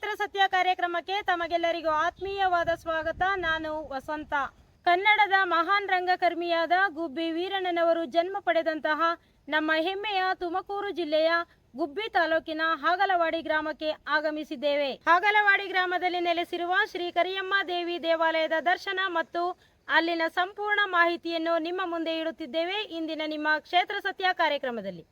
ಕ್ಷೇತ್ರ ಸತ್ಯ ಕಾರ್ಯಕ್ರಮಕ್ಕೆ ತಮಗೆಲ್ಲರಿಗೂ ಆತ್ಮೀಯವಾದ ಸ್ವಾಗತ. ನಾನು ವಸಂತ. ಕನ್ನಡದ ಮಹಾನ್ ರಂಗಕರ್ಮಿಯಾದ ಗುಬ್ಬಿ ವೀರಣ್ಣನವರು ಜನ್ಮ ಪಡೆದಂತಹ ನಮ್ಮ ಹೆಮ್ಮೆಯ ತುಮಕೂರು ಜಿಲ್ಲೆಯ ಗುಬ್ಬಿ ತಾಲೂಕಿನ ಹಾಗಲವಾಡಿ ಗ್ರಾಮಕ್ಕೆ ಆಗಮಿಸಿದ್ದೇವೆ. ಹಾಗಲವಾಡಿ ಗ್ರಾಮದಲ್ಲಿ ನೆಲೆಸಿರುವ ಶ್ರೀ ಕರಿಯಮ್ಮ ದೇವಿ ದೇವಾಲಯದ ದರ್ಶನ ಮತ್ತು ಅಲ್ಲಿನ ಸಂಪೂರ್ಣ ಮಾಹಿತಿಯನ್ನು ನಿಮ್ಮ ಮುಂದೆ ಇಡುತ್ತಿದ್ದೇವೆ. ಇಂದಿನ ನಿಮ್ಮ ಕ್ಷೇತ್ರ ಸತ್ಯ ಕಾರ್ಯಕ್ರಮದಲ್ಲಿ.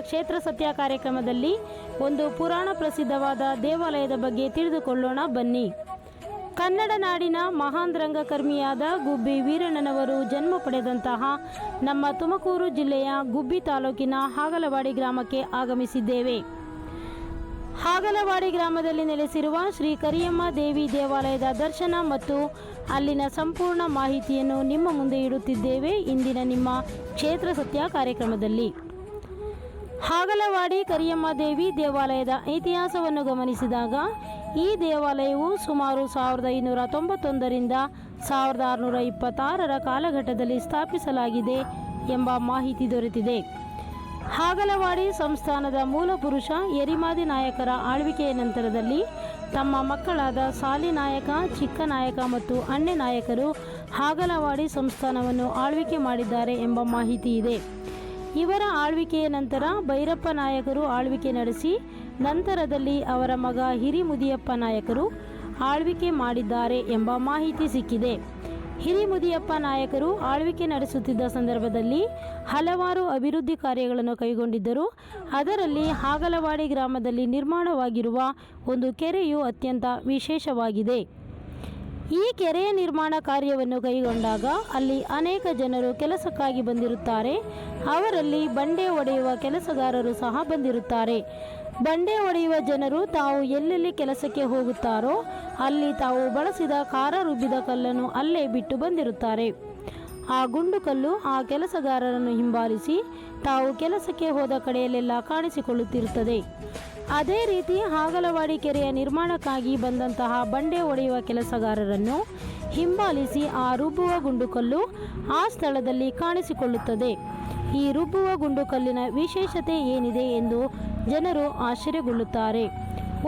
ಕ್ಷೇತ್ರ ಸತ್ಯ ಕಾರ್ಯಕ್ರಮದಲ್ಲಿ ಒಂದು ಪುರಾಣ ಪ್ರಸಿದ್ಧವಾದ ದೇವಾಲಯದ ಬಗ್ಗೆ ತಿಳಿದುಕೊಳ್ಳೋಣ, ಬನ್ನಿ. ಕನ್ನಡ ನಾಡಿನ ಮಹಾನ್ ರಂಗಕರ್ಮಿಯಾದ ಗುಬ್ಬಿ ವೀರಣ್ಣನವರು ಜನ್ಮ ಪಡೆದಂತಹ ನಮ್ಮ ತುಮಕೂರು ಜಿಲ್ಲೆಯ ಗುಬ್ಬಿ ತಾಲೂಕಿನ ಹಾಗಲವಾಡಿ ಗ್ರಾಮಕ್ಕೆ ಆಗಮಿಸಿದ್ದೇವೆ. ಹಾಗಲವಾಡಿ ಗ್ರಾಮದಲ್ಲಿ ನೆಲೆಸಿರುವ ಶ್ರೀ ಕರಿಯಮ್ಮ ದೇವಿ ದೇವಾಲಯದ ದರ್ಶನ ಮತ್ತು ಅಲ್ಲಿನ ಸಂಪೂರ್ಣ ಮಾಹಿತಿಯನ್ನು ನಿಮ್ಮ ಮುಂದೆ ಇಡುತ್ತಿದ್ದೇವೆ ಇಂದಿನ ನಿಮ್ಮ ಕ್ಷೇತ್ರ ಸತ್ಯ ಕಾರ್ಯಕ್ರಮದಲ್ಲಿ. ಹಾಗಲವಾಡಿ ಕರಿಯಮ್ಮ ದೇವಿ ದೇವಾಲಯದ ಇತಿಹಾಸವನ್ನು ಗಮನಿಸಿದಾಗ ಈ ದೇವಾಲಯವು ಸುಮಾರು ಸಾವಿರದ ಐನೂರ ತೊಂಬತ್ತೊಂದರಿಂದ ಸಾವಿರದ ಆರುನೂರ ಇಪ್ಪತ್ತಾರರ ಕಾಲಘಟ್ಟದಲ್ಲಿ ಸ್ಥಾಪಿಸಲಾಗಿದೆ ಎಂಬ ಮಾಹಿತಿ ದೊರೆತಿದೆ. ಹಾಗಲವಾಡಿ ಸಂಸ್ಥಾನದ ಮೂಲ ಪುರುಷ ಯರಿಮಾದಿ ನಾಯಕರ ಆಳ್ವಿಕೆಯ ನಂತರದಲ್ಲಿ ತಮ್ಮ ಮಕ್ಕಳಾದ ಸಾಲಿ ನಾಯಕ, ಚಿಕ್ಕ ನಾಯಕ ಮತ್ತು ಅಣ್ಣೆ ನಾಯಕರು ಹಾಗಲವಾಡಿ ಸಂಸ್ಥಾನವನ್ನು ಆಳ್ವಿಕೆ ಮಾಡಿದ್ದಾರೆ ಎಂಬ ಮಾಹಿತಿ ಇದೆ. ಇವರ ಆಳ್ವಿಕೆಯ ನಂತರ ಭೈರಪ್ಪ ನಾಯಕರು ಆಳ್ವಿಕೆ ನಡೆಸಿ, ನಂತರದಲ್ಲಿ ಅವರ ಮಗ ಹಿರಿಮುದಿಯಪ್ಪ ನಾಯಕರು ಆಳ್ವಿಕೆ ಮಾಡಿದ್ದಾರೆ ಎಂಬ ಮಾಹಿತಿ ಸಿಕ್ಕಿದೆ. ಹಿರಿಮುದಿಯಪ್ಪ ನಾಯಕರು ಆಳ್ವಿಕೆ ನಡೆಸುತ್ತಿದ್ದ ಸಂದರ್ಭದಲ್ಲಿ ಹಲವಾರು ಅಭಿವೃದ್ಧಿ ಕಾರ್ಯಗಳನ್ನು ಕೈಗೊಂಡಿದ್ದರು. ಅದರಲ್ಲಿ ಹಾಗಲವಾಡಿ ಗ್ರಾಮದಲ್ಲಿ ನಿರ್ಮಾಣವಾಗಿರುವ ಒಂದು ಕೆರೆಯು ಅತ್ಯಂತ ವಿಶೇಷವಾಗಿದೆ. ಈ ಕೆರೆಯ ನಿರ್ಮಾಣ ಕಾರ್ಯವನ್ನು ಕೈಗೊಂಡಾಗ ಅಲ್ಲಿ ಅನೇಕ ಜನರು ಕೆಲಸಕ್ಕಾಗಿ ಬಂದಿರುತ್ತಾರೆ. ಅವರಲ್ಲಿ ಬಂಡೆ ಒಡೆಯುವ ಕೆಲಸಗಾರರು ಸಹ ಬಂದಿರುತ್ತಾರೆ. ಬಂಡೆ ಒಡೆಯುವ ಜನರು ತಾವು ಎಲ್ಲೆಲ್ಲಿ ಕೆಲಸಕ್ಕೆ ಹೋಗುತ್ತಾರೋ ಅಲ್ಲಿ ತಾವು ಬಳಸಿದ ಖಾರ ರುಬ್ಬಿದ ಕಲ್ಲನ್ನು ಅಲ್ಲೇ ಬಿಟ್ಟು ಬಂದಿರುತ್ತಾರೆ. ಆ ಗುಂಡು ಕಲ್ಲು ಆ ಕೆಲಸಗಾರರನ್ನು ಹಿಂಬಾಲಿಸಿ ತಾವು ಕೆಲಸಕ್ಕೆ ಹೋದ ಕಡೆಯಲ್ಲೆಲ್ಲ ಕಾಣಿಸಿಕೊಳ್ಳುತ್ತಿರುತ್ತದೆ. ಅದೇ ರೀತಿ ಹಾಗಲವಾಡಿ ಕೆರೆಯ ನಿರ್ಮಾಣಕ್ಕಾಗಿ ಬಂದಂತಹ ಬಂಡೆ ಒಡೆಯುವ ಕೆಲಸಗಾರರನ್ನು ಹಿಂಬಾಲಿಸಿ ಆ ರುಬ್ಬುವ ಗುಂಡುಕಲ್ಲು ಆ ಸ್ಥಳದಲ್ಲಿ ಕಾಣಿಸಿಕೊಳ್ಳುತ್ತದೆ. ಈ ರುಬ್ಬುವ ಗುಂಡುಕಲ್ಲಿನ ವಿಶೇಷತೆ ಏನಿದೆ ಎಂದು ಜನರು ಆಶ್ಚರ್ಯಗೊಳ್ಳುತ್ತಾರೆ.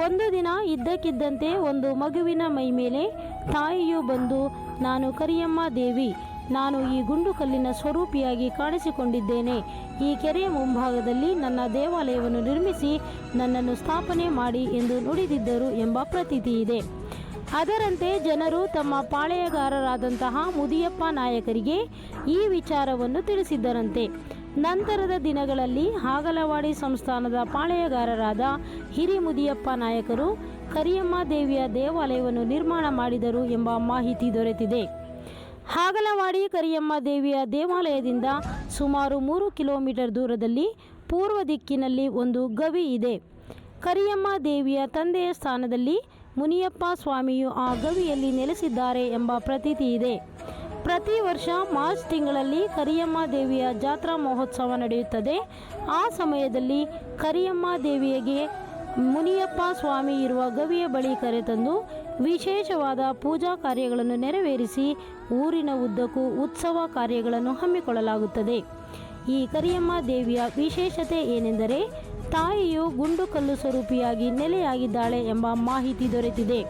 ಒಂದು ದಿನ ಇದ್ದಕ್ಕಿದ್ದಂತೆ ಒಂದು ಮಗುವಿನ ಮೈ ಮೇಲೆ ತಾಯಿಯು ಬಂದು, ನಾನು ಕರಿಯಮ್ಮ ದೇವಿ ನಾನು ಈ ಗುಂಡುಕಲ್ಲಿನ ಸ್ವರೂಪಿಯಾಗಿ ಕಾಣಿಸಿಕೊಂಡಿದ್ದೇನೆ. ಈ ಕೆರೆಯ ಮುಂಭಾಗದಲ್ಲಿ ನನ್ನ ದೇವಾಲಯವನ್ನು ನಿರ್ಮಿಸಿ ನನ್ನನ್ನು ಸ್ಥಾಪನೆ ಮಾಡಿ ಎಂದು ನುಡಿದಿದ್ದರು ಎಂಬ ಪ್ರತೀತಿ ಇದೆ. ಅದರಂತೆ ಜನರು ತಮ್ಮ ಪಾಳೆಯಗಾರರಾದಂತಹ ಮುದಿಯಪ್ಪ ನಾಯಕರಿಗೆ ಈ ವಿಚಾರವನ್ನು ತಿಳಿಸಿದ್ದರಂತೆ. ನಂತರದ ದಿನಗಳಲ್ಲಿ ಹಾಗಲವಾಡಿ ಸಂಸ್ಥಾನದ ಪಾಳೆಯಗಾರರಾದ ಹಿರಿಮುದಿಯಪ್ಪ ನಾಯಕರು ಕರಿಯಮ್ಮ ದೇವಿಯ ದೇವಾಲಯವನ್ನು ನಿರ್ಮಾಣ ಮಾಡಿದರು ಎಂಬ ಮಾಹಿತಿ ದೊರೆತಿದೆ. ಹಾಗಲವಾಡಿ ಕರಿಯಮ್ಮ ದೇವಿಯ ದೇವಾಲಯದಿಂದ ಸುಮಾರು ಮೂರು ಕಿಲೋಮೀಟರ್ ದೂರದಲ್ಲಿ ಪೂರ್ವ ದಿಕ್ಕಿನಲ್ಲಿ ಒಂದು ಗವಿ ಇದೆ. ಕರಿಯಮ್ಮ ದೇವಿಯ ತಂದೆಯ ಸ್ಥಾನದಲ್ಲಿ ಮುನಿಯಪ್ಪ ಸ್ವಾಮಿಯು ಆ ಗವಿಯಲ್ಲಿ ನೆಲೆಸಿದ್ದಾರೆ ಎಂಬ ಪ್ರತೀತಿ ಇದೆ. ಪ್ರತಿ ವರ್ಷ ಮಾರ್ಚ್ ತಿಂಗಳಲ್ಲಿ ಕರಿಯಮ್ಮ ದೇವಿಯ ಜಾತ್ರಾ ಮಹೋತ್ಸವ ನಡೆಯುತ್ತದೆ. ಆ ಸಮಯದಲ್ಲಿ ಕರಿಯಮ್ಮ ದೇವಿಯಗೆ ಮುನಿಯಪ್ಪ ಸ್ವಾಮಿ ಇರುವ ಗವಿಯ ಬಳಿ ಕರೆತಂದು ವಿಶೇಷವಾದ ಪೂಜಾ ಕಾರ್ಯಗಳನ್ನು ನೆರವೇರಿಸಿ ಊರಿನ ಉದ್ದಕ್ಕೂ ಉತ್ಸವ ಕಾರ್ಯಗಳನ್ನು ಹಮ್ಮಿಕೊಳ್ಳಲಾಗುತ್ತದೆ. ಈ ಕರಿಯಮ್ಮ ದೇವಿಯ ವಿಶೇಷತೆ ಏನೆಂದರೆ ತಾಯಿಯು ಗುಂಡುಕಲ್ಲು ಸ್ವರೂಪಿಯಾಗಿ ನೆಲೆಯಾಗಿದ್ದಾಳೆ ಎಂಬ ಮಾಹಿತಿ ದೊರೆತಿದೆ.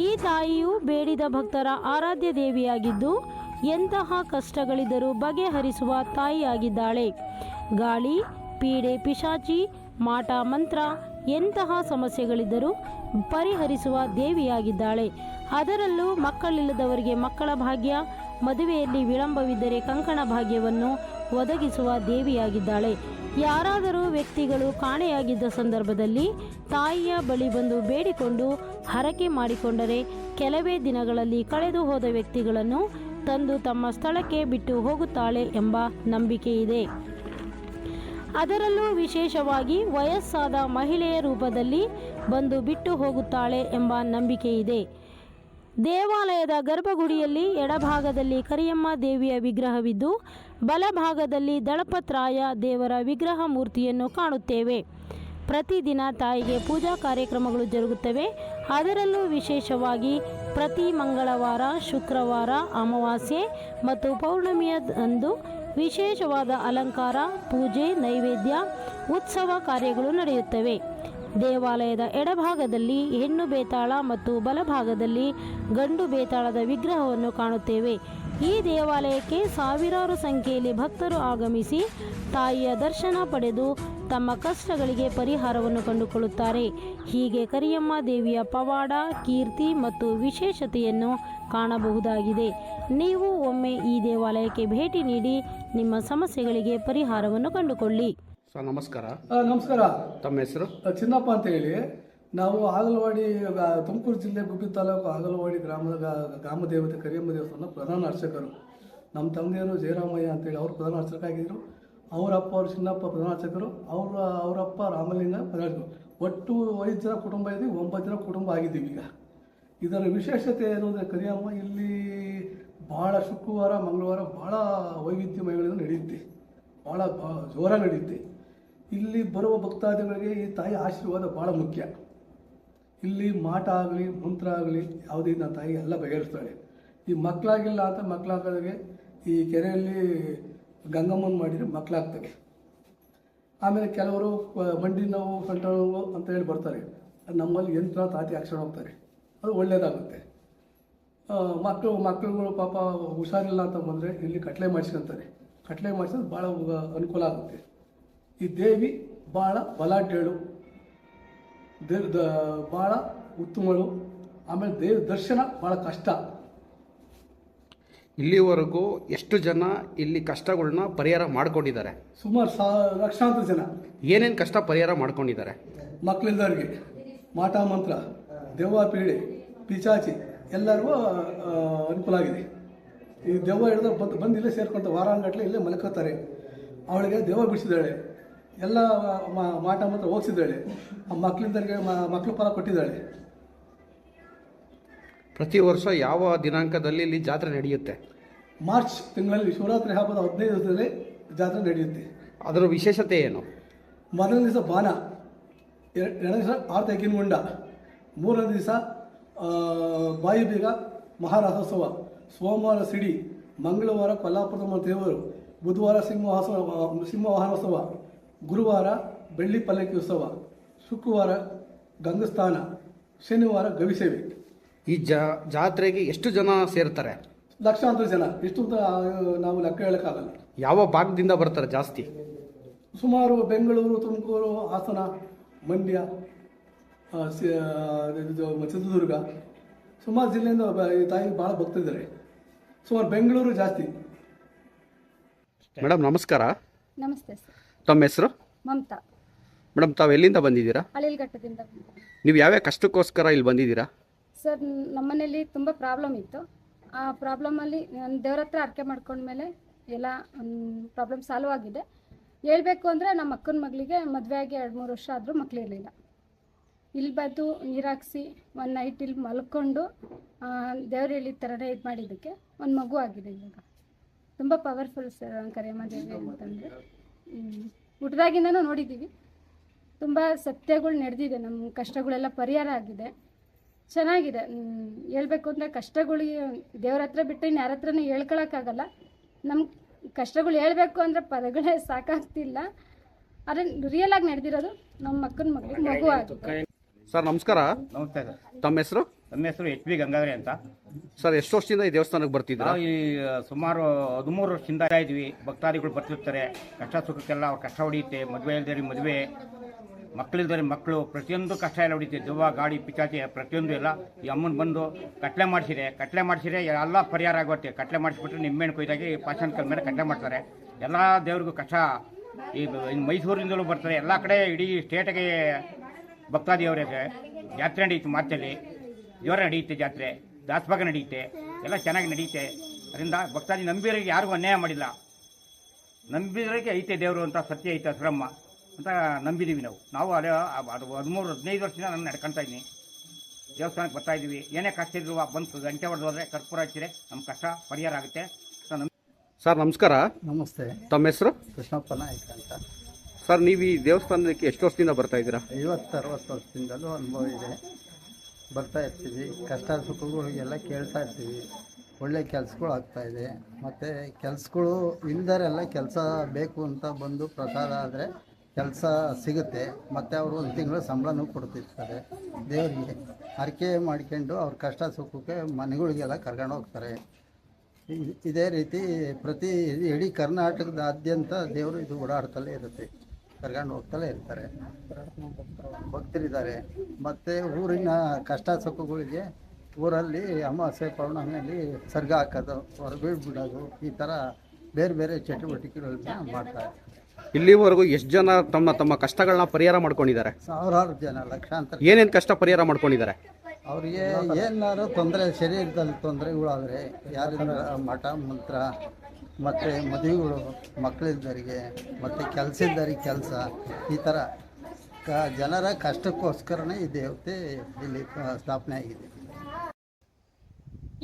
ಈ ತಾಯಿಯು ಬೇಡಿದ ಭಕ್ತರ ಆರಾಧ್ಯ ದೇವಿಯಾಗಿದ್ದು ಎಂತಹ ಕಷ್ಟಗಳಿದ್ದರೂ ಬಗೆಹರಿಸುವ ತಾಯಿಯಾಗಿದ್ದಾಳೆ. ಗಾಳಿ, ಪೀಡೆ, ಪಿಶಾಚಿ, ಮಾಟ, ಮಂತ್ರ ಎಂತಹ ಸಮಸ್ಯೆಗಳಿದ್ದರೂ ಪರಿಹರಿಸುವ ದೇವಿಯಾಗಿದ್ದಾಳೆ. ಅದರಲ್ಲೂ ಮಕ್ಕಳಿಲ್ಲದವರಿಗೆ ಮಕ್ಕಳ ಭಾಗ್ಯ, ಮದುವೆಯಲ್ಲಿ ವಿಳಂಬವಿದ್ದರೆ ಕಂಕಣ ಭಾಗ್ಯವನ್ನು ಒದಗಿಸುವ ದೇವಿಯಾಗಿದ್ದಾಳೆ. ಯಾರಾದರೂ ವ್ಯಕ್ತಿಗಳು ಕಾಣೆಯಾಗಿದ್ದ ಸಂದರ್ಭದಲ್ಲಿ ತಾಯಿಯ ಬಳಿ ಬಂದು ಬೇಡಿಕೊಂಡು ಹರಕೆ ಮಾಡಿಕೊಂಡರೆ ಕೆಲವೇ ದಿನಗಳಲ್ಲಿ ಕಳೆದು ಹೋದ ವ್ಯಕ್ತಿಗಳನ್ನು ತಂದು ತಮ್ಮ ಸ್ಥಳಕ್ಕೆ ಬಿಟ್ಟು ಹೋಗುತ್ತಾಳೆ ಎಂಬ ನಂಬಿಕೆ ಇದೆ ಅದರಲ್ಲೂ ವಿಶೇಷವಾಗಿ ವಯಸ್ಸಾದ ಮಹಿಳೆಯ ರೂಪದಲ್ಲಿ ಬಂದು ಬಿಟ್ಟು ಹೋಗುತ್ತಾಳೆ ಎಂಬ ನಂಬಿಕೆ ಇದೆ. ದೇವಾಲಯದ ಗರ್ಭಗುಡಿಯಲ್ಲಿ ಎಡಭಾಗದಲ್ಲಿ ಕರಿಯಮ್ಮ ದೇವಿಯ ವಿಗ್ರಹವಿದ್ದು, ಬಲಭಾಗದಲ್ಲಿ ದಳಪತ್ರಾಯ ದೇವರ ವಿಗ್ರಹ ಮೂರ್ತಿಯನ್ನು ಕಾಣುತ್ತೇವೆ. ಪ್ರತಿದಿನ ತಾಯಿಗೆ ಪೂಜಾ ಕಾರ್ಯಕ್ರಮಗಳು ಜರುಗುತ್ತವೆ. ಅದರಲ್ಲೂ ವಿಶೇಷವಾಗಿ ಪ್ರತಿ ಮಂಗಳವಾರ, ಶುಕ್ರವಾರ, ಅಮಾವಾಸ್ಯೆ ಮತ್ತು ಪೌರ್ಣಮಿಯ ಅಂದು ವಿಶೇಷವಾದ ಅಲಂಕಾರ, ಪೂಜೆ, ನೈವೇದ್ಯ, ಉತ್ಸವ ಕಾರ್ಯಗಳು ನಡೆಯುತ್ತವೆ. ದೇವಾಲಯದ ಎಡಭಾಗದಲ್ಲಿ ಹೆಣ್ಣು ಬೇತಾಳ ಮತ್ತು ಬಲಭಾಗದಲ್ಲಿ ಗಂಡು ಬೇತಾಳದ ವಿಗ್ರಹವನ್ನು ಕಾಣುತ್ತೇವೆ. ಈ ದೇವಾಲಯಕ್ಕೆ ಸಾವಿರಾರು ಸಂಖ್ಯೆಯಲ್ಲಿ ಭಕ್ತರು ಆಗಮಿಸಿ ತಾಯಿಯ ದರ್ಶನ ಪಡೆದು ತಮ್ಮ ಕಷ್ಟಗಳಿಗೆ ಪರಿಹಾರವನ್ನು ಕಂಡುಕೊಳ್ಳುತ್ತಾರೆ. ಹೀಗೆ ಕರಿಯಮ್ಮ ದೇವಿಯ ಪವಾಡ ಕೀರ್ತಿ ಮತ್ತು ವಿಶೇಷತೆಯನ್ನು ಕಾಣಬಹುದಾಗಿದೆ. ನೀವು ಒಮ್ಮೆ ಈ ದೇವಾಲಯಕ್ಕೆ ಭೇಟಿ ನೀಡಿ ನಿಮ್ಮ ಸಮಸ್ಯೆಗಳಿಗೆ ಪರಿಹಾರವನ್ನು ಕಂಡುಕೊಳ್ಳಿ. ಸರ್ ನಮಸ್ಕಾರ. ನಮಸ್ಕಾರ. ತಮ್ಮ ಹೆಸರು? ಚಿನ್ನಪ್ಪ ಅಂತ ಹೇಳಿ. ನಾವು ಆಗಲವಾಡಿ ತುಮಕೂರು ಜಿಲ್ಲೆ ಗುಬ್ಬಿ ತಾಲೂಕು ಆಗಲವಾಡಿ ಗ್ರಾಮದ ಗ್ರಾಮ ದೇವತೆ ಕರಿಯಮ್ಮ ದೇವಸ್ಥಾನ ಪ್ರಧಾನ ಅರ್ಚಕರು. ನಮ್ಮ ತಂದೆಯವರು ಜಯರಾಮಯ್ಯ ಅಂತೇಳಿ ಅವರು ಪ್ರಧಾನ ಅರ್ಚಕರಾಗಿದ್ದರು ಅವರಪ್ಪ ಅವ್ರ ಚಿನ್ನಪ್ಪ ಪ್ರಧಾನಾರ್ಚಕರು ಅವರ ಅವರಪ್ಪ ರಾಮಲಿಂಗ ಪ್ರಧಾನ ಒಟ್ಟು ಐದು ಜನ ಕುಟುಂಬ ಇದ್ದೀವಿ ಒಂಬತ್ತು ಜನ ಕುಟುಂಬ ಆಗಿದ್ದೀವಿ ಈಗ. ಇದರ ವಿಶೇಷತೆ ಏನು ಅಂದರೆ ಕರಿಯಮ್ಮ, ಇಲ್ಲಿ ಭಾಳ ಶುಕ್ರವಾರ, ಮಂಗಳವಾರ ಭಾಳ ವೈವಿಧ್ಯಮಯಗಳನ್ನು ನಡೆಯುತ್ತೆ. ಭಾಳ ಭಾಳ ಜೋರಾಗಿ ನಡೆಯುತ್ತೆ. ಇಲ್ಲಿ ಬರುವ ಭಕ್ತಾದಿಗಳಿಗೆ ಈ ತಾಯಿ ಆಶೀರ್ವಾದ ಭಾಳ ಮುಖ್ಯ. ಇಲ್ಲಿ ಮಾಟ ಆಗಲಿ, ಮಂತ್ರ ಆಗಲಿ, ಯಾವುದೇ ನನ್ನ ತಾಯಿ ಎಲ್ಲ ಬಗೆಹರಿಸ್ತಾಳೆ. ಈ ಮಕ್ಕಳಾಗಿಲ್ಲ ಅಂತ ಮಕ್ಕಳಾಗೋರಿಗೆ ಈ ಕೆರೆಯಲ್ಲಿ ಗಂಗಮ್ಮನ ಮಾಡಿದರೆ ಮಕ್ಕಳಾಗ್ತವೆ ಆಮೇಲೆ ಕೆಲವರು ಮಂಡಿ ನೋವು ಸೊಂಟ ನೋವು ಅಂತ ಹೇಳಿ ಬರ್ತಾರೆ. ನಮ್ಮಲ್ಲಿ ಯಂತ್ರ ತಾತಿ ಹಾಕ್ಸ್ಕೊಂಡು ಹೋಗ್ತಾರೆ. ಅದು ಒಳ್ಳೆಯದಾಗುತ್ತೆ ಮಕ್ಕಳು, ಮಕ್ಕಳುಗಳು ಪಾಪ ಹುಷಾರಿಲ್ಲ ಅಂತ ಬಂದರೆ ಇಲ್ಲಿ ಕಟ್ಲೆ ಮಾಡಿಸ್ಕೊಂತಾರೆ. ಕಟ್ಲೆ ಮಾಡಿಸೋದು ಭಾಳ ಅನುಕೂಲ ಆಗುತ್ತೆ. ಈ ದೇವಿ ಭಾಳ ಬಲಾಢ್ಯಳು. ದೇ ದ ಭಾಳ ಉತ್ತಮಗಳು ಆಮೇಲೆ ದೇವ ದರ್ಶನ ಭಾಳ ಕಷ್ಟ. ಇಲ್ಲಿವರೆಗೂ ಎಷ್ಟು ಜನ ಇಲ್ಲಿ ಕಷ್ಟಗಳನ್ನ ಪರಿಹಾರ ಮಾಡ್ಕೊಂಡಿದ್ದಾರೆ? ಸುಮಾರು ಸಾ ಲಕ್ಷಾಂತರ ಜನ. ಏನೇನು ಕಷ್ಟ ಪರಿಹಾರ ಮಾಡ್ಕೊಂಡಿದ್ದಾರೆ? ಮಕ್ಕಳಿದ್ದವ್ರಿಗೆ ಮಾಟ ಮಂತ್ರ ದೆವ್ವ ಪೀಳಿ ಪಿಚಾಚಿ ಎಲ್ಲರಿಗೂ ಅನುಕೂಲ ಆಗಿದೆ. ಈ ದೆವ್ವ ಹಿಡಿದ್ರೆ ಬಂದು ಬಂದು ಇಲ್ಲೇ ಸೇರ್ಕೊಂತ ವಾರಾನ್ಗಟ್ಲೆ ಇಲ್ಲೇ ಮಲ್ಕೋತಾರೆ. ಅವಳಿಗೆ ದೆವ್ವ ಬಿಡಿಸಿದ್ದಾಳೆ. ಎಲ್ಲ ಮಾಟ ಮಾತ್ರ ಹೋಗ್ಸಿದ್ದಾಳೆ. ಆ ಮಕ್ಕಳಿಂದರಿಗೆ ಮಕ್ಕಳು ಫಲ ಕೊಟ್ಟಿದ್ದಾಳೆ. ಪ್ರತಿ ವರ್ಷ ಯಾವ ದಿನಾಂಕದಲ್ಲಿ ಇಲ್ಲಿ ಜಾತ್ರೆ ನಡೆಯುತ್ತೆ? ಮಾರ್ಚ್ ತಿಂಗಳಲ್ಲಿ ಶಿವರಾತ್ರಿ ಹಬ್ಬದ ಹದಿನೈದು ದಿವಸದಲ್ಲಿ ಜಾತ್ರೆ ನಡೆಯುತ್ತೆ. ಅದರ ವಿಶೇಷತೆ ಏನು? ಮೊದಲನೇ ದಿವಸ ಬಾನ ಎರಡನೇ ದಿವಸ ಆರು ತೆಗಿನ ಮುಂಡ ಮೂರನೇ ದಿವಸ ಬಾಯಿ ಬೀಗ ಮಹಾರಥೋತ್ಸವ ಸೋಮವಾರ ಸಿಡಿ ಮಂಗಳವಾರ ಕೊಲ್ಲಾಪುರದ ದೇವರು ಬುಧವಾರ ಸಿಂಹವಾಸವ ಸಿಂಹವಾಹನೋತ್ಸವ ಗುರುವಾರ ಬೆಳ್ಳಿ ಪಲ್ಲಕ್ಕಿ ಉತ್ಸವ ಶುಕ್ರವಾರ ಗಂಗಸ್ಥಾನ ಶನಿವಾರ ಗವಿಸೇವೆ ಈ ಜಾ ಜಾತ್ರೆಗೆ ಎಷ್ಟು ಜನ ಸೇರ್ತಾರೆ? ಲಕ್ಷಾಂತರ ಜನ. ಇಷ್ಟು ಅಂತ ನಾವು ಲೆಕ್ಕ ಹೇಳೋಕ್ಕಾಗಲ್ಲ. ಯಾವ ಭಾಗದಿಂದ ಬರ್ತಾರೆ ಜಾಸ್ತಿ? ಸುಮಾರು ಬೆಂಗಳೂರು ತುಮಕೂರು ಹಾಸನ ಮಂಡ್ಯ ಆ, ಸಿ- ಆ, ಇದು ಚಿತ್ರದುರ್ಗ. ಸುಮಾರು ಜಿಲ್ಲೆಯಿಂದ ತಾಯಿ ಈ ತಾಯಿಗೆ ಭಾಳ ಭಕ್ತಿದ್ದಾರೆ ಸುಮಾರು ಬೆಂಗಳೂರು ಜಾಸ್ತಿ. ಮೇಡಮ್ ನಮಸ್ಕಾರ. ನಮಸ್ತೆ ಸರ್. ತಮ್ಮ ಹೆಸರು? ಮಮತಾ. ಮೇಡಮ್ ತಾವು ಎಲ್ಲಿಂದ ಬಂದಿದ್ದೀರಾ? ಅಳಿಲ್ಘಟ್ಟದಿಂದ. ನೀವು ಯಾವ್ಯಾವ ಕಷ್ಟಕ್ಕೋಸ್ಕರ ಇಲ್ಲಿ ಬಂದಿದ್ದೀರಾ? ಸರ್ ನಮ್ಮನೇಲಿ ತುಂಬ ಪ್ರಾಬ್ಲಮ್ ಇತ್ತು. ಆ ಪ್ರಾಬ್ಲಮಲ್ಲಿ ನಾನು ದೇವ್ರ ಹತ್ರ ಅರ್ಕೆ ಮಾಡ್ಕೊಂಡ್ಮೇಲೆ ಎಲ್ಲ ಪ್ರಾಬ್ಲಮ್ ಸಾಲ್ವ್ ಆಗಿದೆ. ಹೇಳಬೇಕು ಅಂದರೆ ನಮ್ಮ ಅಕ್ಕನ ಮಗಳಿಗೆ ಮದುವೆ ಆಗಿ ಎರಡು ಮೂರು ವರ್ಷ ಆದರೂ ಮಕ್ಕಳಿರಲಿಲ್ಲ ಇಲ್ಲಿ ಬಂದು ನೀರಾಕ್ಸಿ ಒಂದು ನೈಟ್ ಇಲ್ಲಿ ಮಲ್ಕೊಂಡು ದೇವ್ರು ಹೇಳಿದ ಥರನೇ ಇದು ಮಾಡಿದ್ದಕ್ಕೆ ಒಂದು ಮಗು ಆಗಿದೆ ಇವಾಗ. ತುಂಬ ಪವರ್ಫುಲ್ ಸರ್ ಕರಿಯಮ್ಮ ದೇವಿ ಅಂತಂದರೆ. ಹುಟ್ಟಿದಾಗಿಂದನೂ ನೋಡಿದ್ದೀವಿ. ತುಂಬ ಸತ್ಯಗಳು ನಡೆದಿದೆ. ನಮ್ಮ ಕಷ್ಟಗಳೆಲ್ಲ ಪರಿಹಾರ ಆಗಿದೆ. ಚೆನ್ನಾಗಿದೆ. ಹ್ಮ್, ಹೇಳ್ಬೇಕು ಅಂದರೆ ಕಷ್ಟಗಳಿಗೆ ದೇವ್ರ ಹತ್ರ ಬಿಟ್ಟು ಇನ್ನು ಯಾರ ಹತ್ರನೂ ಹೇಳ್ಕೊಳಕ್ಕಾಗಲ್ಲ. ನಮ್ಮ ಕಷ್ಟಗಳು ಹೇಳ್ಬೇಕು ಅಂದರೆ ಪದಗಳೇ ಸಾಕಾಗ್ತಿಲ್ಲ. ಆದರೆ ರಿಯಲ್ ಆಗಿ ನಡೆದಿರೋದು ನಮ್ಮ ಮಕ್ಕನ ಮಗಳಿಗೆ ಮಗು ಸರ್ ನಮಸ್ಕಾರ. ನಮಸ್ತೆ ಸರ್. ತಮ್ಮ ಹೆಸರು? ನಮ್ಮ ಹೆಸರು ಎಚ್ ಬಿ ಗಂಗಾಧರಿ ಅಂತ. ಸರ್ ಎಷ್ಟು ವರ್ಷದಿಂದ ಈ ದೇವಸ್ಥಾನಕ್ಕೆ ಬರ್ತಿದ್ರು ನಾವು ಈ ಸುಮಾರು ಹದಿಮೂರು ವರ್ಷದಿಂದ ಇದ್ವಿ. ಭಕ್ತಾದಿಗಳು ಬರ್ತಿರ್ತಾರೆ. ಕಷ್ಟ ಸುಖಕ್ಕೆಲ್ಲ ಅವ್ರ ಕಷ್ಟ ಹೊಡೆಯುತ್ತೆ ಮದುವೆ ಇಲ್ದರೆ ಮದುವೆ. ಮಕ್ಕಳಿಲ್ದರೆ ಮಕ್ಕಳು ಪ್ರತಿಯೊಂದು ಕಷ್ಟ ಎಲ್ಲ ಹೊಡಿತೆ ದೆವ್ವ ಗಾಡಿ ಪಿಚಾಚಿ ಪ್ರತಿಯೊಂದು ಎಲ್ಲ ಈ ಅಮ್ಮನ ಬಂದು ಕಟ್ಲೆ ಮಾಡಿಸಿದೆ. ಕಟ್ಲೆ ಮಾಡಿಸಿದ್ರೆ ಎಲ್ಲ ಪರಿಹಾರ ಆಗುತ್ತೆ. ಕಟ್ಲೆ ಮಾಡಿಸ್ಬಿಟ್ರೆ ನಿಂಬೆಹಣ್ಣು ಕೊಯ್ದಾಗಿ ಪಾಷಾಣ ಕಲ್ ಮೇಲೆ ಕಟ್ಲೆ ಮಾಡ್ತಾರೆ. ಎಲ್ಲ ದೇವ್ರಿಗೂ ಕಷ್ಟ. ಈ ಬ- ಮೈಸೂರಿಂದಲೂ ಬರ್ತಾರೆ. ಎಲ್ಲ ಕಡೆ ಇಡೀ ಸ್ಟೇಟಿಗೆ ಭಕ್ತಾದಿಯವರಿಗೆ ಜಾತ್ರೆ ನಡೆಯುತ್ತೆ ಮಾರ್ಚಲ್ಲಿ. ಜೋರ ನಡೆಯುತ್ತೆ ಜಾತ್ರೆ ದಾಸಭಾಗ ನಡೆಯುತ್ತೆ ಎಲ್ಲ ಚೆನ್ನಾಗಿ ನಡೆಯುತ್ತೆ. ಅದರಿಂದ ಭಕ್ತಾದಿ ನಂಬಿರೋರಿಗೆ ಯಾರಿಗೂ ಅನ್ಯಾಯ ಮಾಡಿಲ್ಲ. ನಂಬಿರೋರಿಗೆ ಐತೆ ದೇವರು ಅಂತ ಸತ್ಯ ಐತೆ ಬ್ರಹ್ಮ ಅಂತ ನಂಬಿದ್ದೀವಿ ನಾವು. ನಾವು ಅದೇ ಅದು ಹದಿಮೂರು ಹದಿನೈದು ವರ್ಷದಿಂದ ನಾನು ನಡ್ಕೊತಾ ಇದ್ದೀನಿ. ದೇವಸ್ಥಾನಕ್ಕೆ ಬರ್ತಾ ಇದ್ದೀವಿ. ಏನೇ ಕಷ್ಟ ಇದ್ರು ಬಂದು ಗಂಟೆ ಹೊಡೆದು ಹೋದ್ರೆ ಕರ್ಪೂರ ಹಚ್ಚಿದ್ರೆ ನಮ್ಮ ಕಷ್ಟ ಪರಿಹಾರ ಆಗುತ್ತೆ ಸರ್ ನಮಸ್ಕಾರ. ನಮಸ್ತೆ. ತಮ್ಮ ಹೆಸರು? ಕೃಷ್ಣಪ್ಪ ನಾಯ್ಕ ಅಂತ. ಸರ್ ನೀವು ಈ ದೇವಸ್ಥಾನಕ್ಕೆ ಎಷ್ಟು ವರ್ಷದಿಂದ ಬರ್ತಾ ಇದ್ದೀರಾ? ಐವತ್ತು ಅರವತ್ತು ವರ್ಷದಿಂದಲೂ ಅನುಭವ ಇದೆ. ಬರ್ತಾ ಇರ್ತೀವಿ. ಕಷ್ಟ ಸುಖಗಳಿಗೆಲ್ಲ ಕೇಳ್ತಾ ಇರ್ತೀವಿ. ಒಳ್ಳೆ ಕೆಲಸಗಳು ಆಗ್ತಾಯಿದೆ ಮತ್ತು ಕೆಲಸಗಳು ಇಲ್ದರೆಲ್ಲ ಕೆಲಸ ಬೇಕು ಅಂತ ಬಂದು ಪ್ರಸಾದ ಆದರೆ ಕೆಲಸ ಸಿಗುತ್ತೆ. ಮತ್ತು ಅವರು ಒಂದು ತಿಂಗಳು ಸಂಬಳನೂ ಕೊಡ್ತಿರ್ತಾರೆ. ದೇವರಿಗೆ ಹರಕೆ ಮಾಡ್ಕೊಂಡು ಅವ್ರ ಕಷ್ಟ ಸುಖಕ್ಕೆ ಮನೆಗಳಿಗೆಲ್ಲ ಕರ್ಕೊಂಡು ಹೋಗ್ತಾರೆ. ಇದೇ ರೀತಿ ಪ್ರತಿ ಇಡೀ ಕರ್ನಾಟಕದಾದ್ಯಂತ ದೇವರು ಇದು ಓಡಾಡ್ತಲೇ ಇರುತ್ತೆ. ಕರ್ಕೊಂಡು ಹೋಗ್ತಲೇ ಇರ್ತಾರೆ. ಭಕ್ತರಿದ್ದಾರೆ. ಮತ್ತು ಊರಿನ ಕಷ್ಟ ಸುಖಗಳಿಗೆ ಊರಲ್ಲಿ ಅಮಾವಾಸ್ಯೆ ಪೌರ್ಣಮಿಯಲ್ಲಿ ಸರ್ಗ ಹಾಕೋದು ಹೊರಬೀಳ್ ಬಿಡೋದು ಈ ಥರ ಬೇರೆ ಬೇರೆ ಚಟುವಟಿಕೆಗಳನ್ನ ಮಾಡ್ತಾರೆ ಇಲ್ಲಿವರೆಗೂ ಎಷ್ಟು ಜನ ತಮ್ಮ ತಮ್ಮ ಕಷ್ಟಗಳನ್ನ ಪರಿಹಾರ ಮಾಡ್ಕೊಂಡಿದ್ದಾರೆ? ಸಾವಿರಾರು ಜನ ಲಕ್ಷಾಂತರ ಏನೇನು ಕಷ್ಟ ಪರಿಹಾರ ಮಾಡ್ಕೊಂಡಿದ್ದಾರೆ? ಅವರಿಗೆ ಏನಾದ್ರು ತೊಂದರೆ ಶರೀರದಲ್ಲಿ ತೊಂದರೆಗಳಾದರೆ ಯಾರಿಂದ ಮಠ ಮಂತ್ರ ಮತ್ತು ಮದುವೆಗಳು ಮಕ್ಕಳಿದ್ದವರಿಗೆ ಮತ್ತು ಕೆಲಸ ಇದ್ದವರಿಗೆ ಕೆಲಸ, ಈ ಥರ ಕ, ಜನರ ಕಷ್ಟಕ್ಕೋಸ್ಕರನೇ ಈ ದೇವತೆ ಇಲ್ಲಿ ಸ್ಥಾಪನೆ ಆಗಿದೆ.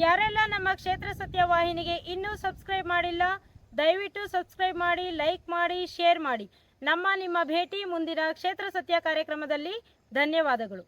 ಯಾರೆಲ್ಲ ನಮ್ಮ ಕ್ಷೇತ್ರ ಸತ್ಯ ವಾಹಿನಿಗೆ ಇನ್ನೂ ಸಬ್ಸ್ಕ್ರೈಬ್ ಮಾಡಿಲ್ಲ, ದಯವಿಟ್ಟು ಸಬ್ಸ್ಕ್ರೈಬ್ ಮಾಡಿ, ಲೈಕ್ ಮಾಡಿ, ಶೇರ್ ಮಾಡಿ. ನಮ್ಮ ನಿಮ್ಮ ಭೇಟಿ ಮುಂದಿನ ಕ್ಷೇತ್ರ ಸತ್ಯ ಕಾರ್ಯಕ್ರಮದಲ್ಲಿ ಧನ್ಯವಾದಗಳು.